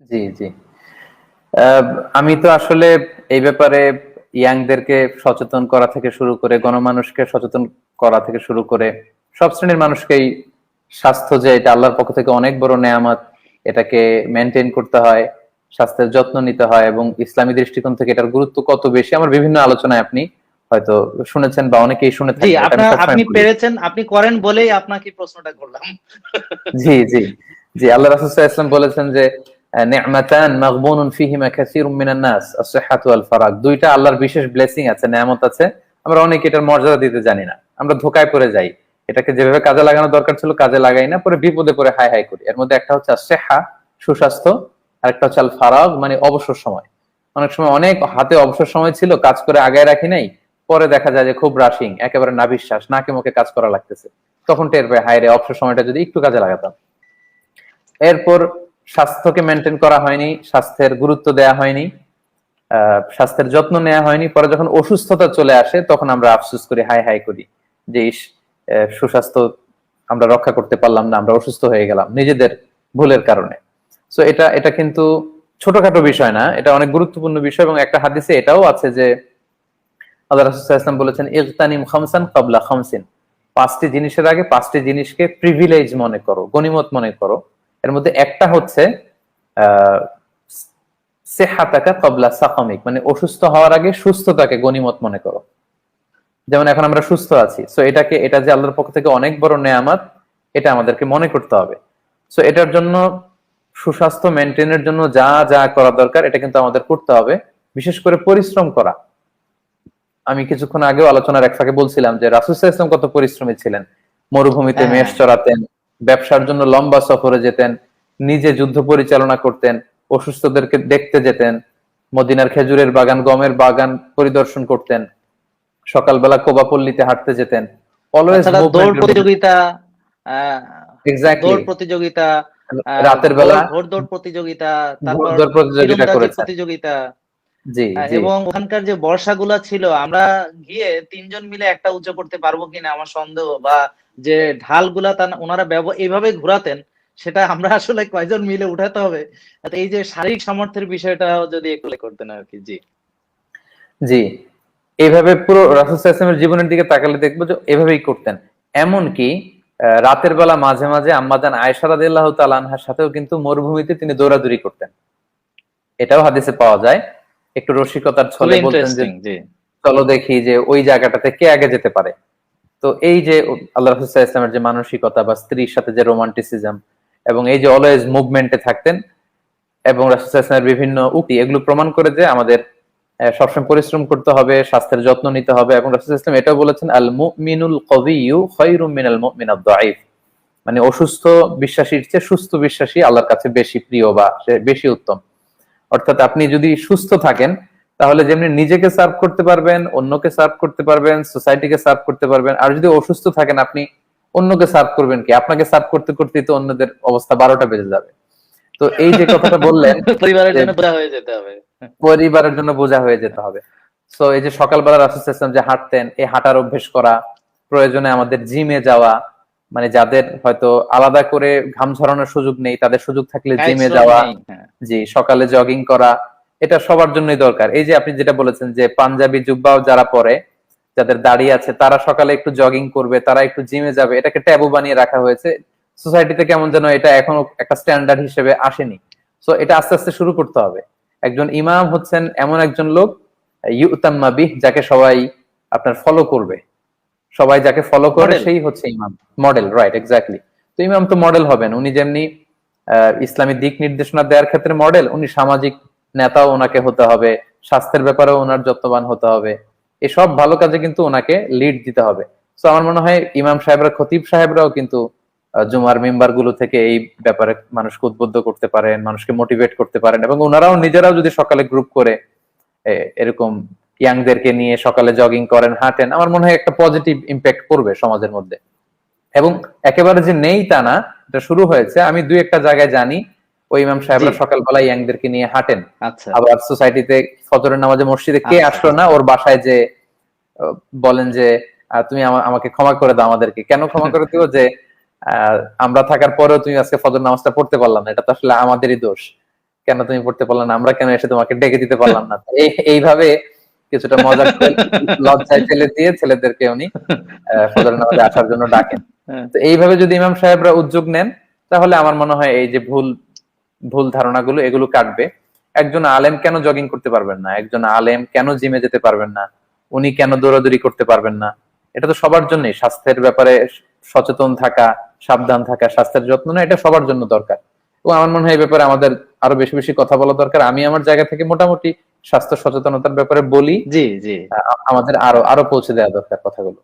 জি জি। আমি তো আসলে এই ব্যাপারে ইয়াংদেরকে সচেতন করা থেকে শুরু করে গণমানুষকে সচেতন করা থেকে শুরু করে সব শ্রেণির মানুষকেই স্বাস্থ্য যে এটা আল্লাহর পক্ষ থেকে অনেক বড় নেয়ামত এটাকে মেনটেন করতে হয় স্বাস্থ্যের যত্ন নিতে হয় এবং ইসলামী দৃষ্টিকোণ থেকে এটার গুরুত্ব কত বেশি আমার বিভিন্ন আলোচনায় আপনি হয়তো শুনেছেন বা অনেকেই শুনে জি থাকবেন এটা আমি আপনার সবসময় আপনি বলি। পেরেছেন আপনি করেন বলেই আপনাকে প্রশ্নটা করলাম। জি জি। জি আল্লাহ রাসূল সাল্লাল্লাহু আলাইহি ওয়াসাল্লাম বলেছেন যে নি'মাতান মাগবুনুন ফিহিমা নাস as-সিহহাতু ওয়াল ফারাগ দুইটা আল্লাহর বিশেষ ব্লেসিং আছে, নেয়ামত আছে। আমরা অনেকে এটার মর্যাদা দিতে জানি না। আমরা ধোকায় পড়ে যাই। এটাকে যেভাবে কাজে লাগানো দরকার ছিল, কাজে লাগাই না, পরে বিপদে পড়ে হাই হাই করি। এর মধ্যে একটা হচ্ছে সুস্বাস্থ্য, আর একটা হচ্ছে আল ফারাগ মানে অবসর সময়। অনেক সময় অনেক হাতে অবসর সময় ছিল, কাজ করে আগায় রাখি নাই, পরে দেখা যায় যে খুব রাশিং একেবারে নাভিশ্বাস নাকে মুখে কাজ করা লাগতেছে। তখন টের পায় হায় রে, অবসর সময়টা যদি একটু কাজে লাগাতাম। এরপর স্বাস্থ্যকে মেনটেন করা হয়নি, স্বাস্থ্যের গুরুত্ব দেয়া হয়নি স্বাস্থ্যের যত্ন নেওয়া হয়নি। পরে যখন অসুস্থতা চলে আসে, তখন আমরা আফসোস করি হাই হাই করি যে সুস্বাস্থ্য আমরা রক্ষা করতে পারলাম না, আমরা অসুস্থ হয়ে গেলাম নিজেদের ভুলের কারণে। সো এটা এটা কিন্তু ছোটখাটো বিষয় না, এটা অনেক গুরুত্বপূর্ণ বিষয় এবং একটা হাদিসে এটাও আছে যে, আল্লাহ রাসূল ইসলাম বলেছেন, ইগতানিম খামসান কাবলা খামসিন। পাঁচটি জিনিসের আগে পাঁচটি জিনিসকে প্রিভিলেজ মনে করো গনিমত মনে করো। এর মধ্যে একটা হচ্ছে সেহাতাকা কবলা সাকামিক মানে অসুস্থ হওয়ার আগে সুস্থতাকে গনিমত মনে করো। যেমন এখন আমরা সুস্থ আছি সো এটাকে এটা যে আল্লাহর পক্ষ থেকে অনেক বড় নেয়ামত এটা আমাদেরকে মনে করতে হবে। সো এটার জন্য সুস্বাস্থ্য মেনটেনের জন্য যা যা করা দরকার এটা কিন্তু আমাদের করতে হবে। বিশেষ করে পরিশ্রম করা। আমি কিছুক্ষণ আগেও আলোচনার এক ফাঁকে বলছিলাম যে রাসুসাহ ইসলাম কত পরিশ্রমী ছিলেন। মরুভূমিতে হ্যাঁ। মেষ চড়াতেন ব্যবসার জন্য লম্বা সফরে যেতেন নিজে যুদ্ধ পরিচালনা করতেন অসুস্থদেরকে দেখতে যেতেন মদিনার খেজুরের বাগান গমের বাগান পরিদর্শন করতেন সকালবেলা কোবাপল্লিতে হাঁটতে যেতেন। অলওয়েজ দৌড় প্রতিযোগিতা এক্স্যাক্টলি দৌড় প্রতিযোগিতা রাতের বেলা ঘোড়দৌড় প্রতিযোগিতা তারপর দৌড় প্রতিযোগিতা। এবং ওখানকার যে বর্ষাগুলা ছিল আমরা গিয়ে তিনজন মিলে একটা উঁচু করতে পারব কিনা আমার সন্দেহ বা যে ঢালগুলা তা ওনারা এইভাবে ঘোরাতেন সেটা আমরা আসলে কয়জন মিলে উঠাতে হবে? এই যে শারীরিক সামর্থ্যের বিষয়টা যদি একটু করতেন আর কি জি। জি এইভাবে পুরো রাসুল জীবনের দিকে তাকালে দেখব যে এভাবেই করতেন। এমনকি আহ, রাতের বেলা মাঝে মাঝে আম্মাজান আয়েশা রাদিয়াল্লাহু তাআলা আনহার সাথেও কিন্তু মরুভূমিতে তিনি দৌড়াদৌড়ি করতেন। এটাও হাদিসে পাওয়া যায়। একটু রসিকতার ছলে বলতেন যে চলো দেখি যে ওই জায়গাটাতে কে আগে যেতে পারে। তো এই যে আল্লাহ রাসূল সাল্লাল্লাহু আলাইহি ইসলামের যে মানসিকতা বা স্ত্রীর সাথে যে রোমান্টিসিজম এবং এই যে অলওয়েজ মুভমেন্টে থাকতেন এবং রাসূল সাল্লাল্লাহু আলাইহি ইসলামের বিভিন্ন উক্তি এগুলো প্রমাণ করে যে আমাদের সবসময় পরিশ্রম করতে হবে স্বাস্থ্যের যত্ন নিতে হবে এবং রাসূল ইসলাম এটাও বলেছেন আল মুমিনুল কবিয়্যু খায়রুম মিনাল মুমিন আদ-দাঈফ। মানে অসুস্থ বিশ্বাসীর চেয়ে সুস্থ বিশ্বাসী আল্লাহর কাছে বেশি প্রিয় বা বেশি উত্তম। অর্থাৎ আপনি যদি সুস্থ থাকেন তাহলে যেমনি নিজেকে সার্ভ করতে পারবেন অন্যকে সার্ভ করতে পারবেন সোসাইটিকে সার্ভ করতে পারবেন আর যদি অসুস্থ থাকেন আপনি অন্যকে সার্ভ করবেন কি? আপনাকে সার্ভ করতে করতে তো অন্যদের অবস্থা বারোটা বেজে যাবে। তো এই যে কথাটা বললেন পরিবারের জন্য বোঝা হয়ে যেতে হবে। পরিবারের জন্য বোঝা হয়ে যেতে হবে। সো এই যে সকালবেলা রাসুল ইসলাম যে হাঁটতেন এই হাঁটার অভ্যেস করা প্রয়োজনে আমাদের জিমে যাওয়া মানে যাদের হয়তো আলাদা করে ঘাম ঝরানোর সুযোগ নেই তাদের সুযোগ থাকলে জিমে যাওয়া। জি সকালে জগিং করা এটা সবার জন্যই দরকার। এই যে আপনি যেটা বলেছেন যে পাঞ্জাবি জুব্বাও যারা পরে যাদের দাঁড়িয়ে আছে তারা সকালে একটু জগিং করবে তারা একটু জিমে যাবে এটাকে ট্যাবু বানিয়ে রাখা হয়েছে। সোসাইটিতে কেমন যেন এটা এখনও একটা স্ট্যান্ডার্ড হিসেবে আসেনি। সো এটা আস্তে আস্তে শুরু করতে হবে। একজন ইমাম হচ্ছেন এমন একজন লোক ইউতাম্মা বিহ যাকে সবাই আপনার ফলো করবে। সবাই যাকে ফলো করে সেই হচ্ছে ইমাম মডেল রাইট এক্স্যাক্টলি তো ইমাম তো মডেল হবেন। উনি যেমনি ইসলামী দিক নির্দেশনা দেওয়ার ক্ষেত্রে মডেল উনি সামাজিক নেতাও ওনাকে হতে হবে, স্বাস্থ্যের ব্যাপারেও ওনার যত্নবান হতে হবে। এসব ভালো কাজে কিন্তু ওনাকে লিড দিতে হবে। তো আমার মনে হয় ইমাম সাহেবরা, খতিব সাহেবরাও কিন্তু জুমার মেম্বারগুলো থেকে এই ব্যাপারে মানুষকে উদ্বুদ্ধ করতে পারেন, মানুষকে মোটিভেট করতে পারেন এবং ওনারাও নিজেরাও যদি সকালে গ্রুপ করে এরকম ইয়াংদেরকে নিয়ে সকালে জগিং করেন, হাঁটেন, আমার মনে হয় একটা পজিটিভ ইম্প্যাক্ট করবে সমাজের মধ্যে। এবং একেবারে যে নেই তা না এটা শুরু হয়েছে। আমি দুই একটা জায়গায় জানি। ওই ইমাম সাহেবরা জি। সকালবেলা ইয়াংদেরকে নিয়ে হাঁটেন। আচ্ছা। আবার সোসাইটিতে ফজরের নামাজে মসজিদে কে আচ্ছা। আসলো না ওর বাসায় যে বলেন যে তুমি আমাকে ক্ষমা করে দাও আমাদেরকে। কেন ক্ষমা করে দিও? যে আহ, আমরা থাকার পরেও তুমি আজকে ফজর নামাজটা পড়তে পারলাম না। এটা তো আসলে আমাদেরই দোষ। কেন তুমি পড়তে পারলাম না? আমরা কেন এসে তোমাকে ডেকে দিতে পারলাম না? এইভাবে কিছুটা মজা লজ্জায় ফেলে দিয়ে ছেলেদেরকে উনি ফজর নামাজে আসার জন্য ডাকেন। হ্যাঁ। তো এইভাবে যদি ইমাম সাহেবরা উদ্যোগ নেন তাহলে আমার মনে হয় এই যে ভুল ভুল ধারণাগুলো এগুলো কাটবে। একজন আলেম কেন জগিং করতে পারবেন না? একজন আলেম কেন জিমে যেতে পারবেন না? উনি কেন দৌড়াদৌড়ি করতে পারবেন না? এটা তো সবার জন্যই। স্বাস্থ্যের ব্যাপারে সচেতন থাকা সাবধান থাকা স্বাস্থ্যের যত্ন না এটা সবার জন্য দরকার। এবং আমার মনে হয় এই ব্যাপারে আমাদের আরও বেশি বেশি কথা বলা দরকার। আমি আমার জায়গা থেকে মোটামুটি স্বাস্থ্য সচেতনতার ব্যাপারে বলি জি জি। আমাদের আরও আরও পৌঁছে দেওয়া দরকার কথাগুলো।